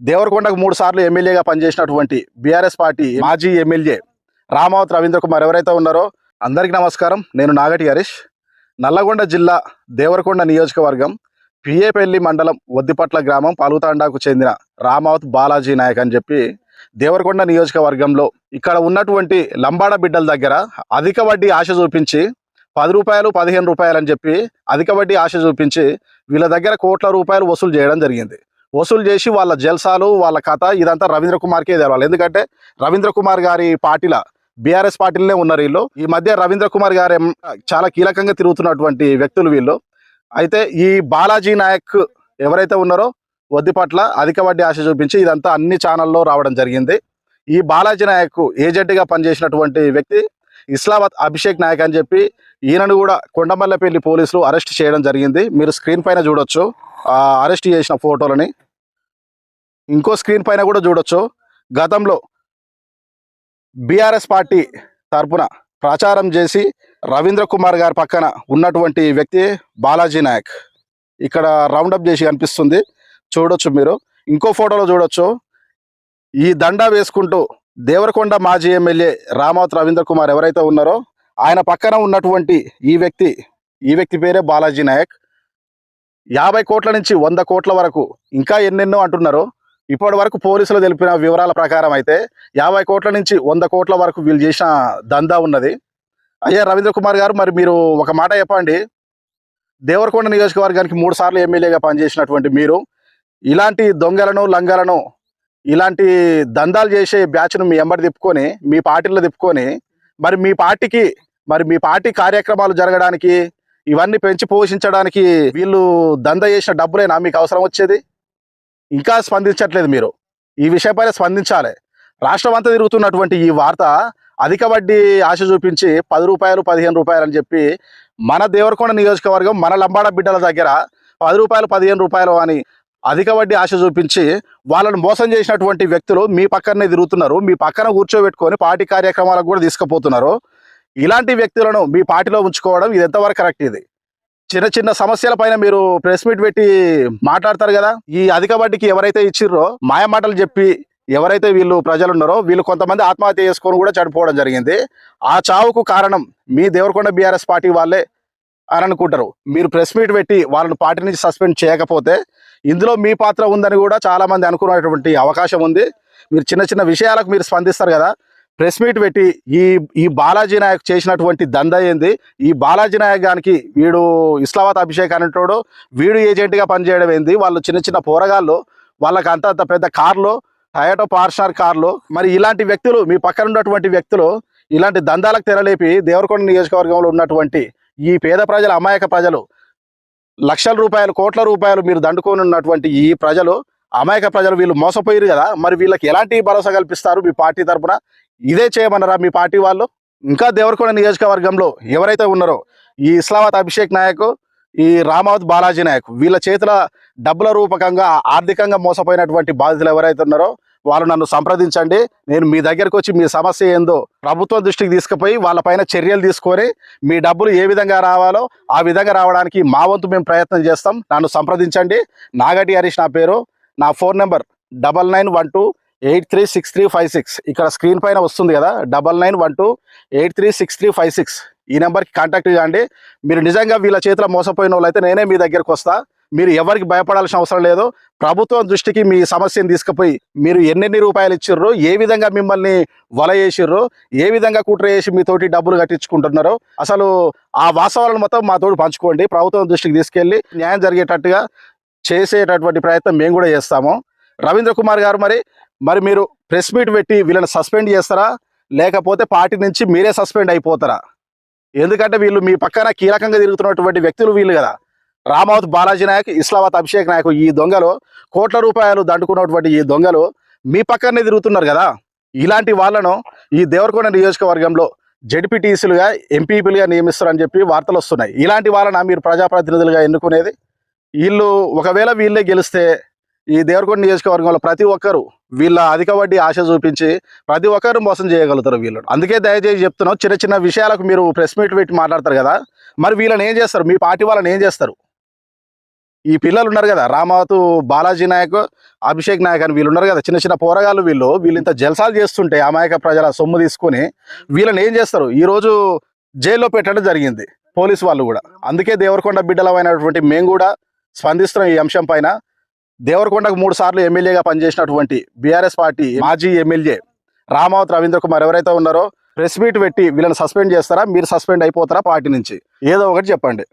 దేవరకొండకు మూడు సార్లు ఎమ్మెల్యేగా పనిచేసినటువంటి బీఆర్ఎస్ పార్టీ మాజీ ఎమ్మెల్యే రామావత్ రవీంద్ర కుమార్ ఎవరైతే ఉన్నారో అందరికీ నమస్కారం. నేను నాగటి హరీష్. నల్లగొండ జిల్లా దేవరకొండ నియోజకవర్గం పిఏపల్లి మండలం వద్దిపట్ల గ్రామం పాలుతాండాకు చెందిన రామావత్ బాలాజీ నాయక్ అని చెప్పి దేవరకొండ నియోజకవర్గంలో ఇక్కడ ఉన్నటువంటి లంబాడ బిడ్డల దగ్గర అధిక వడ్డీ ఆశ చూపించి పది రూపాయలు పదిహేను రూపాయలు అని చెప్పి అధిక వడ్డీ ఆశ చూపించి వీళ్ళ దగ్గర కోట్ల రూపాయలు వసూలు చేయడం జరిగింది. వసూలు చేసి వాళ్ళ జల్సాలు వాళ్ళ కథ ఇదంతా రవీంద్ర కుమార్కే తెలవాలి. ఎందుకంటే రవీంద్ర కుమార్ గారి పార్టీల బీఆర్ఎస్ పార్టీలనే ఉన్నారు వీళ్ళు. ఈ మధ్య రవీంద్ర కుమార్ గారు చాలా కీలకంగా తిరుగుతున్నటువంటి వ్యక్తులు వీళ్ళు. అయితే ఈ బాలాజీ నాయక్ ఎవరైతే ఉన్నారో వద్ది పట్ల అధిక వడ్డీ ఆశ చూపించి ఇదంతా అన్ని ఛానల్లో రావడం జరిగింది. ఈ బాలాజీ నాయక్ ఏజెంట్గా పనిచేసినటువంటి వ్యక్తి ఇస్లామాబాద్ అభిషేక్ నాయక్ అని చెప్పి ఈయనను కూడా కొండమల్లపల్లి పోలీసులు అరెస్ట్ చేయడం జరిగింది. మీరు స్క్రీన్ పైన చూడొచ్చు. అరెస్ట్ చేసిన ఫోటోలని ఇంకో స్క్రీన్ పైన కూడా చూడొచ్చు. గతంలో బీఆర్ఎస్ పార్టీ తరపున ప్రచారం చేసి రవీంద్ర కుమార్ గారి పక్కన ఉన్నటువంటి వ్యక్తి బాలాజీ నాయక్. ఇక్కడ రౌండప్ చేసి కనిపిస్తుంది. చూడొచ్చు మీరు. ఇంకో ఫోటోలో చూడొచ్చు. ఈ దండా వేసుకుంటూ దేవరకొండ మాజీ ఎమ్మెల్యే రామావత్ రవీంద్ర కుమార్ ఎవరైతే ఉన్నారో ఆయన పక్కన ఉన్నటువంటి ఈ వ్యక్తి ఈ వ్యక్తి పేరే బాలాజీ నాయక్. యాభై కోట్ల నుంచి వంద కోట్ల వరకు ఇంకా ఎన్నెన్నో అంటున్నారు ఇప్పటి వరకు పోలీసులు తెలిపిన వివరాల ప్రకారం అయితే యాభై కోట్ల నుంచి వంద కోట్ల వరకు వీళ్ళు చేసిన దందా ఉన్నది. అయ్యా రవీంద్ర కుమార్ గారు మరి మీరు ఒక మాట చెప్పండి. దేవరకొండ నియోజకవర్గానికి మూడు సార్లు ఎమ్మెల్యేగా పనిచేసినటువంటి మీరు ఇలాంటి దొంగలను లంగలను ఇలాంటి దందాలు చేసే బ్యాచ్ను మీ ఎంబడి తిప్పుకొని మీ పార్టీలో తిప్పుకొని మరి మీ పార్టీకి మరి మీ పార్టీ కార్యక్రమాలు జరగడానికి ఇవన్నీ పెంచి పోషించడానికి వీళ్ళు దంద చేసిన డబ్బులేనా మీకు అవసరం వచ్చేది. ఇంకా స్పందించట్లేదు మీరు. ఈ విషయంపైన స్పందించాలి. రాష్ట్రం అంతా తిరుగుతున్నటువంటి ఈ వార్త అధిక వడ్డీ ఆశ చూపించి పది రూపాయలు పదిహేను రూపాయలు అని చెప్పి మన దేవరకొండ నియోజకవర్గం మన లంబాడ బిడ్డల దగ్గర పది రూపాయలు పదిహేను రూపాయలు అని అధిక వడ్డీ ఆశ చూపించి వాళ్ళని మోసం చేసినటువంటి వ్యక్తులు మీ పక్కనే తిరుగుతున్నారు. మీ పక్కన కూర్చోబెట్టుకొని పార్టీ కార్యక్రమాలకు కూడా తీసుకుపోతున్నారు. ఇలాంటి వ్యక్తులను మీ పార్టీలో ఉంచుకోవడం ఇది ఎంతవరకు కరెక్ట్ ఇది? చిన్న చిన్న సమస్యల పైన మీరు ప్రెస్ మీట్ పెట్టి మాట్లాడతారు కదా? ఈ అధిక వడ్డీకి ఎవరైతే ఇచ్చిర్రో మాయ మాటలు చెప్పి ఎవరైతే వీళ్ళు ప్రజలు ఉన్నారో వీళ్ళు కొంతమంది ఆత్మహత్య చేసుకొని కూడా చనిపోవడం జరిగింది. ఆ చావుకు కారణం మీ దేవరకొండ బీఆర్ఎస్ పార్టీ వాళ్ళే అని అనుకుంటారు. మీరు ప్రెస్ మీట్ పెట్టి వాళ్ళని పార్టీ నుంచి సస్పెండ్ చేయకపోతే ఇందులో మీ పాత్ర ఉందని కూడా చాలామంది అనుకునేటువంటి అవకాశం ఉంది. మీరు చిన్న చిన్న విషయాలకు మీరు స్పందిస్తారు కదా? ప్రెస్ మీట్ పెట్టి ఈ ఈ బాలాజీ నాయక్ చేసినటువంటి దంద ఏంది? ఈ బాలాజీ నాయక్ గానికి వీడు ఇస్లామాబాద్ అభిషేక్ అనేటోడు వీడు ఏజెంట్గా పనిచేయడం ఏంది? వాళ్ళు చిన్న చిన్న పోరగాళ్ళు వాళ్ళకి అంత అంత పెద్ద కార్లు టయోటో పార్షార్ కార్లు మరి ఇలాంటి వ్యక్తులు మీ పక్కన ఉన్నటువంటి వ్యక్తులు ఇలాంటి దందాలకు తెరలేపి దేవరకొండ నియోజకవర్గంలో ఉన్నటువంటి ఈ పేద ప్రజలు అమాయక ప్రజలు లక్షల రూపాయలు కోట్ల రూపాయలు మీరు దండుకొని ఉన్నటువంటి ఈ ప్రజలు అమాయక ప్రజలు వీళ్ళు మోసపోయారు కదా మరి వీళ్ళకి ఎలాంటి భరోసా కల్పిస్తారు మీ పార్టీ తరఫున ఇదే చేయమన్నారా మీ పార్టీ వాళ్ళు? ఇంకా దేవరకొండ నియోజకవర్గంలో ఎవరైతే ఉన్నారో ఈ ఇస్లామాబాద్ అభిషేక్ నాయక్ ఈ రామావత్ బాలాజీ నాయక్ వీళ్ళ చేతుల డబ్బుల రూపకంగా ఆర్థికంగా మోసపోయినటువంటి బాధితులు ఎవరైతే ఉన్నారో వాళ్ళు నన్ను సంప్రదించండి. నేను మీ దగ్గరకు వచ్చి మీ సమస్య ఏందో ప్రభుత్వం దృష్టికి తీసుకుపోయి వాళ్ళపైన చర్యలు తీసుకొని మీ డబ్బులు ఏ విధంగా రావాలో ఆ విధంగా రావడానికి మా వంతు మేము ప్రయత్నం చేస్తాం. నన్ను సంప్రదించండి. నాగటి హరీష్ నా పేరు. నా phone number double nine one two eight three six three five six. ఇక్కడ స్క్రీన్ పైన వస్తుంది కదా double nine one two eight three six three five six. ఈ నెంబర్కి కాంటాక్ట్ చేయండి. మీరు నిజంగా వీళ్ళ చేతిలో మోసపోయిన వాళ్ళైతే నేనే మీ దగ్గరకు వస్తా. మీరు ఎవరికి భయపడాల్సిన అవసరం లేదు. ప్రభుత్వం దృష్టికి మీ సమస్యను తీసుకుపోయి మీరు ఎన్నెన్ని రూపాయలు ఇచ్చిర్రు ఏ విధంగా మిమ్మల్ని వల చేసిర్రు ఏ విధంగా కుట్ర చేసి మీతోటి డబ్బులు కట్టించుకుంటున్నారో అసలు ఆ వాస్తవాలను మొత్తం మాతోటి పంచుకోండి. ప్రభుత్వం దృష్టికి తీసుకెళ్ళి న్యాయం జరిగేటట్టుగా చేసేటటువంటి ప్రయత్నం మేము కూడా చేస్తాము. రవీంద్ర కుమార్ గారు మరి మరి మీరు ప్రెస్ మీట్ పెట్టి వీళ్ళని సస్పెండ్ చేస్తారా? లేకపోతే పార్టీ నుంచి మీరే సస్పెండ్ అయిపోతారా? ఎందుకంటే వీళ్ళు మీ పక్కన కీలకంగా తిరుగుతున్నటువంటి వ్యక్తులు వీళ్ళు కదా. రామావత్ బాలాజీ నాయక్ ఇస్లామాబాద్ అభిషేక్ నాయక్ ఈ దొంగలు కోట్ల రూపాయలు దండుకున్నటువంటి ఈ దొంగలు మీ పక్కనే తిరుగుతున్నారు కదా. ఇలాంటి వాళ్ళను ఈ దేవరకొండ నియోజకవర్గంలో జడ్పీటీసీలుగా ఎంపీపీలుగా నియమిస్తారని చెప్పి వార్తలు వస్తున్నాయి. ఇలాంటి వాళ్ళన మీరు ప్రజాప్రతినిధులుగా ఎన్నుకునేది? వీళ్ళు ఒకవేళ వీళ్ళే గెలిస్తే ఈ దేవరకొండ నియోజకవర్గంలో ప్రతి ఒక్కరు వీళ్ళ అధిక వడ్డీ ఆశ చూపించి ప్రతి ఒక్కరు మోసం చేయగలుగుతారు వీళ్ళు. అందుకే దయచేసి చెప్తున్నాం చిన్న చిన్న విషయాలకు మీరు ప్రెస్ మీట్ పెట్టి మాట్లాడతారు కదా మరి వీళ్ళని ఏం చేస్తారు? మీ పార్టీ వాళ్ళని ఏం చేస్తారు? ఈ పిల్లలు ఉన్నారు కదా రామావతు బాలాజీ నాయక్ అభిషేక్ నాయక్ అని వీళ్ళు ఉన్నారు కదా చిన్న చిన్న పోరగాళ్ళు వీళ్ళు వీళ్ళు ఇంత జల్సాలు చేస్తుంటే అమాయక ప్రజల సొమ్ము తీసుకొని వీళ్ళని ఏం చేస్తారు? ఈరోజు జైల్లో పెట్టడం జరిగింది పోలీసు వాళ్ళు కూడా. అందుకే దేవరకొండ బిడ్డలమైనటువంటి మేము కూడా స్పందిస్తున్నాం ఈ అంశం పైన దేవరకొండకు మూడు సార్లు ఎమ్మెల్యేగా పనిచేసినటువంటి బీఆర్ఎస్ పార్టీ మాజీ ఎమ్మెల్యే రామావత్ రవీంద్ర కుమార్ ఎవరైతే ఉన్నారో ప్రెస్ మీట్ పెట్టి వీళ్ళని సస్పెండ్ చేస్తారా? మీరు సస్పెండ్ అయిపోతారా? పార్టీ నుంచి ఏదో ఒకటి చెప్పండి.